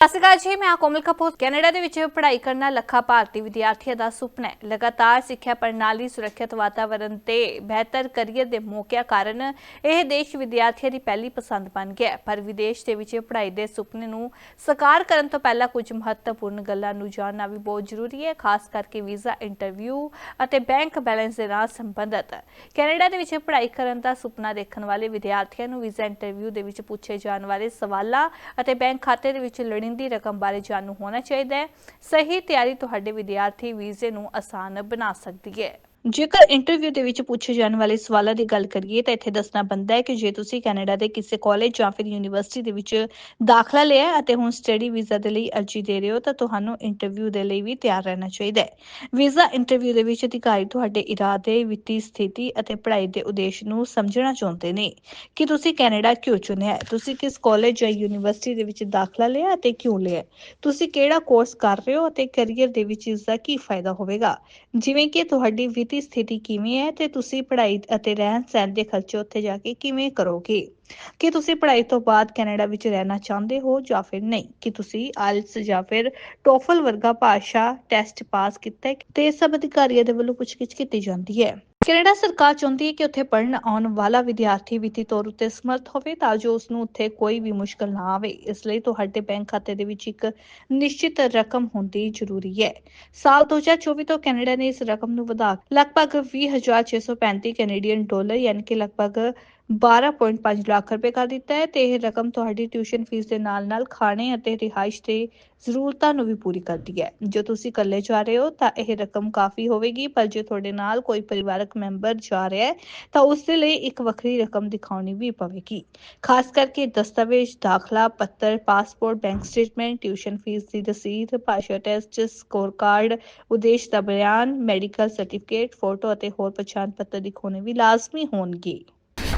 ਸਤਿ ਸ਼੍ਰੀ ਅਕਾਲ ਜੀ, ਮੈਂ ਕੋਮਲ ਕਪੂਰ। ਕੈਨੇਡਾ ਦੇ ਵਿੱਚ ਪੜ੍ਹਾਈ ਕਰਨਾ ਲੱਖਾਂ ਭਾਰਤੀ ਵਿਦਿਆਰਥੀਆਂ ਦਾ ਸੁਪਨਾ ਹੈ। ਲਗਾਤਾਰ ਸਿੱਖਿਆ ਪ੍ਰਣਾਲੀ, ਸੁਰੱਖਿਅਤ ਵਾਤਾਵਰਣ ਤੇ ਬਿਹਤਰ ਕਰੀਅਰ ਦੇ ਮੌਕਿਆਂ ਕਾਰਨ ਇਹ ਦੇਸ਼ ਵਿਦਿਆਰਥੀਆਂ ਦੀ ਪਹਿਲੀ ਪਸੰਦ ਬਣ ਗਿਆ ਪਰ ਵਿਦੇਸ਼ ਦੇ ਵਿੱਚ ਪੜ੍ਹਾਈ ਦੇ ਸੁਪਨੇ ਨੂੰ ਸਾਕਾਰ ਕਰਨ ਤੋਂ ਪਹਿਲਾਂ ਕੁਝ ਮਹੱਤਵਪੂਰਨ ਗੱਲਾਂ ਨੂੰ ਜਾਣਨਾ ਵੀ ਬਹੁਤ ਜ਼ਰੂਰੀ ਹੈ, ਖਾਸ ਕਰਕੇ ਵੀਜ਼ਾ, ਇੰਟਰਵਿਊ ਅਤੇ ਬੈਂਕ ਬੈਲੈਂਸ ਦੇ ਨਾਲ ਸੰਬੰਧਿਤ। ਕੈਨੇਡਾ ਦੇ ਵਿੱਚ ਪੜ੍ਹਾਈ ਕਰਨ ਦਾ ਸੁਪਨਾ ਦੇਖਣ ਵਾਲੇ ਵਿਦਿਆਰਥੀਆਂ ਨੂੰ ਵੀਜ਼ਾ, ਇੰਟਰਵਿਊ ਦੇ ਵਿੱਚ ਪੁੱਛੇ ਜਾਣ ਵਾਲੇ ਸਵਾਲਾਂ ਅਤੇ ਬੈਂਕ ਖਾਤੇ ਦੇ ਵਿੱਚ ਲੜੀ ਲੋੜੀਂਦੀ ਰਕਮ ਬਾਰੇ ਜਾਣੂ ਹੋਣਾ ਚਾਹੀਦਾ ਹੈ। ਸਹੀ ਤਿਆਰੀ ਤੁਹਾਡੇ ਵਿਦਿਆਰਥੀ ਵੀਜ਼ੇ ਨੂੰ ਆਸਾਨ ਬਣਾ ਸਕਦੀ ਹੈ। ਜੇਕਰ ਇੰਟਰਵਿਊ ਦੇ ਵਿੱਚ ਪੁੱਛੇ ਜਾਣ ਵਾਲੇ ਸਵਾਲਾਂ ਦੀ ਗੱਲ ਕਰੀਏ ਤਾਂ ਇੱਥੇ ਦੱਸਣਾ ਬੰਦਾ ਹੈ ਕਿ ਜੇ ਤੁਸੀਂ ਕੈਨੇਡਾ ਦੇ ਕਿਸੇ ਕਾਲਜ ਜਾਂ ਫਿਰ ਯੂਨੀਵਰਸਿਟੀ ਦੇ ਵਿੱਚ ਦਾਖਲਾ ਲਿਆ ਹੈ ਅਤੇ ਹੁਣ ਸਟੱਡੀ ਵੀਜ਼ਾ ਦੇ ਲਈ ਅਰਜ਼ੀ ਦੇ ਰਹੇ ਹੋ ਤਾਂ ਤੁਹਾਨੂੰ ਇੰਟਰਵਿਊ ਦੇ ਲਈ ਵੀ ਤਿਆਰ ਰਹਿਣਾ ਚਾਹੀਦਾ ਹੈ। ਵੀਜ਼ਾ ਇੰਟਰਵਿਊ ਦੇ ਵਿੱਚ ਅਧਿਕਾਰੀ ਤੁਹਾਡੇ ਇਰਾਦੇ, ਵਿੱਤੀ ਸਥਿਤੀ ਅਤੇ ਪੜ੍ਹਾਈ ਦੇ ਉਦੇਸ਼ ਨੂੰ ਸਮਝਣਾ ਚਾਹੁੰਦੇ ਨੇ। ਕਿ ਤੁਸੀਂ ਕੈਨੇਡਾ ਕਿਉਂ ਚੁਣਿਆ ਹੈ? ਤੁਸੀਂ ਕਿਸ ਕਾਲਜ ਜਾਂ ਯੂਨੀਵਰਸਿਟੀ ਦੇ ਵਿੱਚ ਦਾਖਲਾ ਲਿਆ ਅਤੇ ਕਿਉਂ ਲਿਆ ਤੁਸੀਂ ਕਿਹੜਾ ਕੋਰਸ ਕਰ ਰਹੇ ਹੋ ਅਤੇ ਕੈਰੀਅਰ ਦੇ ਵਿੱਚ ਇਸ ਦਾ ਕੀ ਫਾਇਦਾ ਹੋਵੇਗਾ? ਜਿਵੇਂ ਕਿ ਤੁਹਾਡੀ ਵਿੱਤੀ ਸਥਿਤੀ ਕਿਵੇਂ ਹੈ ਤੇ ਤੁਸੀਂ ਪੜ੍ਹਾਈ ਅਤੇ ਰਹਿਣ ਸਹਿਣ ਦੇ ਖਰਚੇ ਉੱਥੇ ਜਾ ਕੇ ਕਿਵੇਂ ਕਰੋਗੇ? ਕਿ ਤੁਸੀਂ ਪੜ੍ਹਾਈ ਤੋਂ ਬਾਅਦ ਕੈਨੇਡਾ ਵਿੱਚ ਰਹਿਣਾ ਚਾਹੁੰਦੇ ਹੋ ਜਾਂ ਫਿਰ ਨਹੀਂ? ਕਿ ਤੁਸੀਂ ਆਇਲਟਸ ਜਾਂ ਫਿਰ ਟੋਫਲ ਵਰਗਾ ਭਾਸ਼ਾ ਟੈਸਟ ਪਾਸ ਕੀਤਾ ਹੈ? ਤੇ ਸਭ ਅਧਿਕਾਰੀਆਂ ਦੇ ਵੱਲੋਂ ਪੁੱਛਗਿੱਛ ਕੀਤੀ ਜਾਂਦੀ ਹੈ। ਕੈਨੇਡਾ ਸਰਕਾਰ ਚਾਹੁੰਦੀ ਹੈ ਕਿ ਉੱਥੇ ਪੜ੍ਹਨ ਆਉਣ ਵਾਲਾ ਵਿਦਿਆਰਥੀ ਵਿੱਤੀ ਤੌਰ ਉੱਤੇ ਸਮਰੱਥ ਹੋਵੇ ਤਾਂ ਜੋ ਉਸ ਨੂੰ ਉੱਥੇ ਕੋਈ ਵੀ ਮੁਸ਼ਕਲ ਨਾ ਆਵੇ। ਇਸ ਲਈ ਤੁਹਾਡੇ ਬੈਂਕ ਖਾਤੇ ਦੇ ਵਿੱਚ ਇੱਕ ਨਿਸ਼ਚਿਤ ਰਕਮ ਹੁੰਦੀ ਜ਼ਰੂਰੀ ਹੈ। ਸਾਲ 2024 ਤੋਂ ਕੈਨੇਡਾ ਨੇ ਇਸ ਰਕਮ ਨੂੰ ਵਧਾ ਕੇ ਲਗਭਗ 20635 ਕੈਨੇਡੀਅਨ ਡਾਲਰ, ਯਾਨੀ ਕਿ ਲਗਭਗ 12.5 ਲੱਖ ਰੁਪਏ ਕਰ ਦਿੱਤਾ ਹੈ ਤੇ ਇਹ ਰਕਮ ਤੁਹਾਡੀ ਟਿਊਸ਼ਨ ਫੀਸ ਦੇ ਨਾਲ-ਨਾਲ ਖਾਣੇ ਅਤੇ ਰਿਹਾਇਸ਼ ਦੇ ਜ਼ਰੂਰਤਾਂ ਨੂੰ ਵੀ ਪੂਰੀ ਕਰਦੀ ਹੈ। ਜੇ ਤੁਸੀਂ ਇਕੱਲੇ ਜਾ ਰਹੇ ਹੋ ਤਾਂ ਇਹ ਰਕਮ ਕਾਫੀ ਹੋਵੇਗੀ, ਪਰ ਜੇ ਤੁਹਾਡੇ ਨਾਲ ਕੋਈ ਪਰਿਵਾਰਕ ਮੈਂਬਰ ਜਾ ਰਿਹਾ ਹੈ ਤਾਂ ਉਸ ਦੇ ਲਈ ਇੱਕ ਵੱਖਰੀ ਰਕਮ ਦਿਖਾਉਣੀ ਵੀ ਪਵੇਗੀ। ਖਾਸ ਕਰਕੇ ਦਸਤਾਵੇਜ਼, ਦਾਖਲਾ, ਪੱਤਰ passport bank statement tuition fees ਦੀ ਰਸੀਦ, ਭਾਸ਼ਾ ਟੈਸਟ ਸਕੋਰ ਕਾਰਡ ਉਦੇਸ਼ ਦਾ ਬਿਆਨ ਮੈਡੀਕਲ ਸਰਟੀਫਿਕੇਟ ਫੋਟੋ ਅਤੇ ਹੋਰ ਪਛਾਣ ਪੱਤਰ ਦਿਖਾਉਣੇ ਵੀ ਲਾਜ਼ਮੀ ਹੋਣਗੇ।